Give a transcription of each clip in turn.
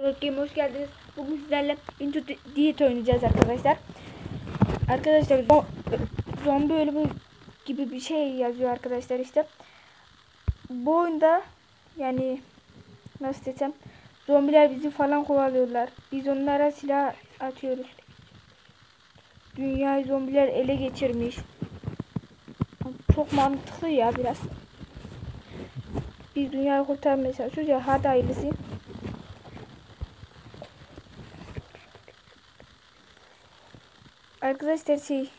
Game hoş geldiniz. Bugün sizlerle Into Diet oynayacağız arkadaşlar. Arkadaşlar zo- zombi ölümü gibi bir şey yazıyor arkadaşlar işte. Bu oyunda yani nasıl desem zombiler bizi falan kovalıyorlar. Biz onlara silah atıyoruz. Dünyayı zombiler ele geçirmiş. Çok mantıklı ya biraz. Biz dünyayı kurtarmaya çalışıyoruz ya hadi hayırlısı. Arkadaşlar şey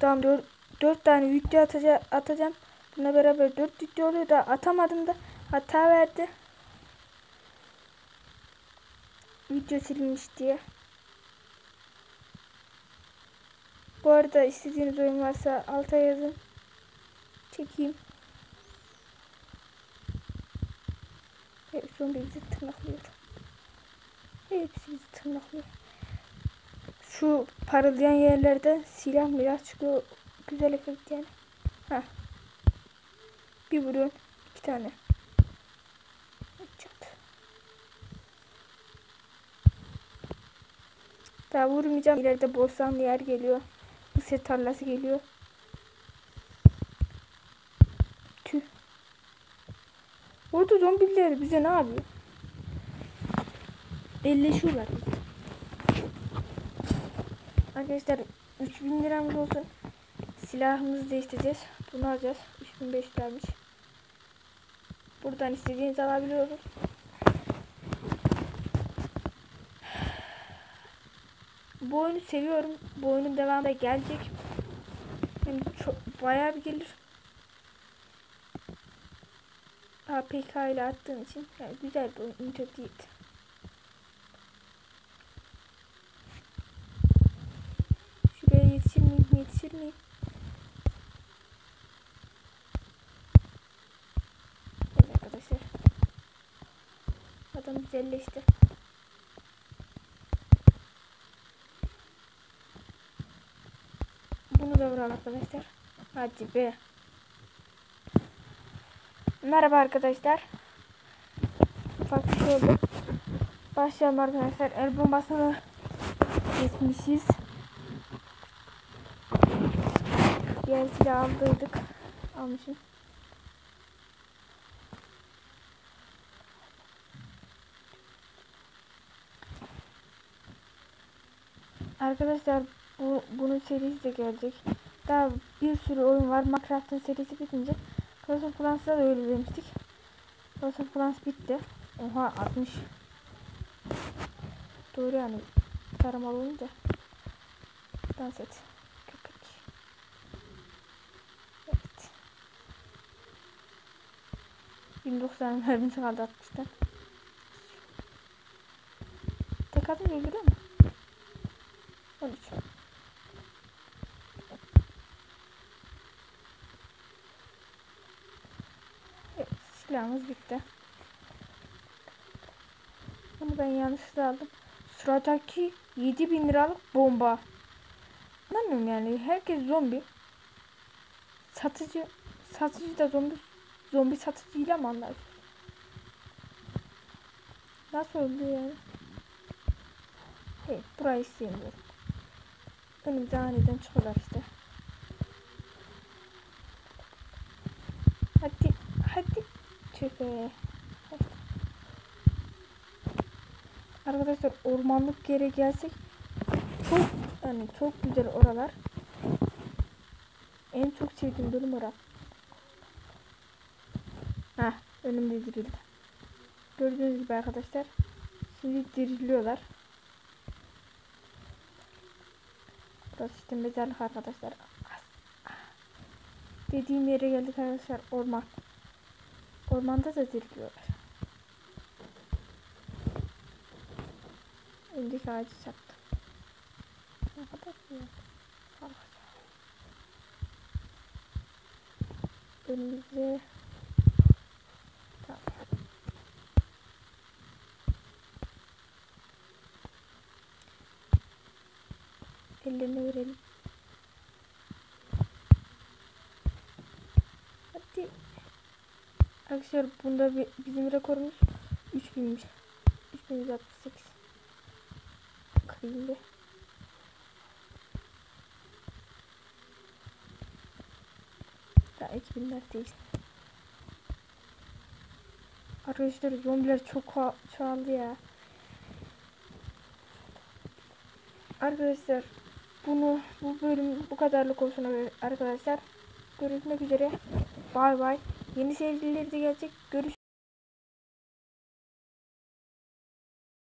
tamam dört, dört tane video atacağım, atacağım. Bununla beraber dört video oluyor da atamadım da hata verdi. Video silinmiş diye. Bu arada istediğiniz oyun varsa alta yazın. Çekeyim. Hepsi bizi tırnaklıyor. Hepsi bizi tırnaklıyor. Şu parıldayan yerlerde silah milah çıkıyor. Güzel efekt yani. Heh. Bir vuruyorsun. iki tane. Çat. Daha vurmayacağım. İleride bostanlı yer geliyor. Mısır tarlası geliyor. Tüh. Orada zombiler bize ne yapıyor? Elleşiyorlar. Arkadaşlar 3000 liramız olsun. Silahımızı değiştireceğiz. Bunu alacağız. 3500 liraymış. Buradan istediğinizi alabiliyoruz. Bu oyunu seviyorum. Bu oyunun devamı da gelecek. Hem çok bayağı bir gelir. APK ile attığım için yani güzel bir oyun. Internet. Miyim? Evet arkadaşlar. Adam güzelleşti. Bunu da vuralım arkadaşlar. Hadi be. Merhaba arkadaşlar. Şey oldu. Başlayalım arkadaşlar. El bombasını kesmişiz. Diğer silah aldıydık. Almışım. Arkadaşlar bu bunun serisi de gelecek. Daha bir sürü oyun var. Minecraft'ın serisi bitince Clash of da öyle demiştik. Clash of bitti. Oha 60. Doğru yani. Taramalı olunca. Dans et. Köpek. Evet. 29 mermisi kaldı 60'tan. Tek adım öldürüyor mu? 13. Evet, silahımız bitti. Bunu ben yanlışlıkla aldım. Sıradaki 7000 liralık bomba. Anlamıyorum yani. Herkes zombi. Satıcı satıcı da zombi zombi satıcıyla mı anlar? Nasıl oldu yani? Evet, burayı sevmiyorum. Önümüze aniden çıkıyorlar işte. Hadi, hadi. Tübe. Arkadaşlar ormanlık yere gelsek çok yani çok güzel oralar. En çok sevdiğim bölüm orası. Heh, önümde dirildi. Gördüğünüz gibi arkadaşlar. Şimdi diriliyorlar. Burası işte mezarlık arkadaşlar. Dediğim yere geldik arkadaşlar. Orman. Ormanda da diriliyorlar. Öndeki ağacı çaktı. Ne kadar güzel. Önümüzde Ellerini verelim. Hadi. Arkadaşlar bunda bizim rekorumuz 3000'miş. 3168 Kırayım bir. Daha 2000'lerdeyiz. Arkadaşlar zombiler çok ço- çoğaldı ya. Arkadaşlar bunu bu bölüm bu kadarlık olsun arkadaşlar. Görüşmek üzere. Bay bay. Yeni serileri de gelecek. Görüş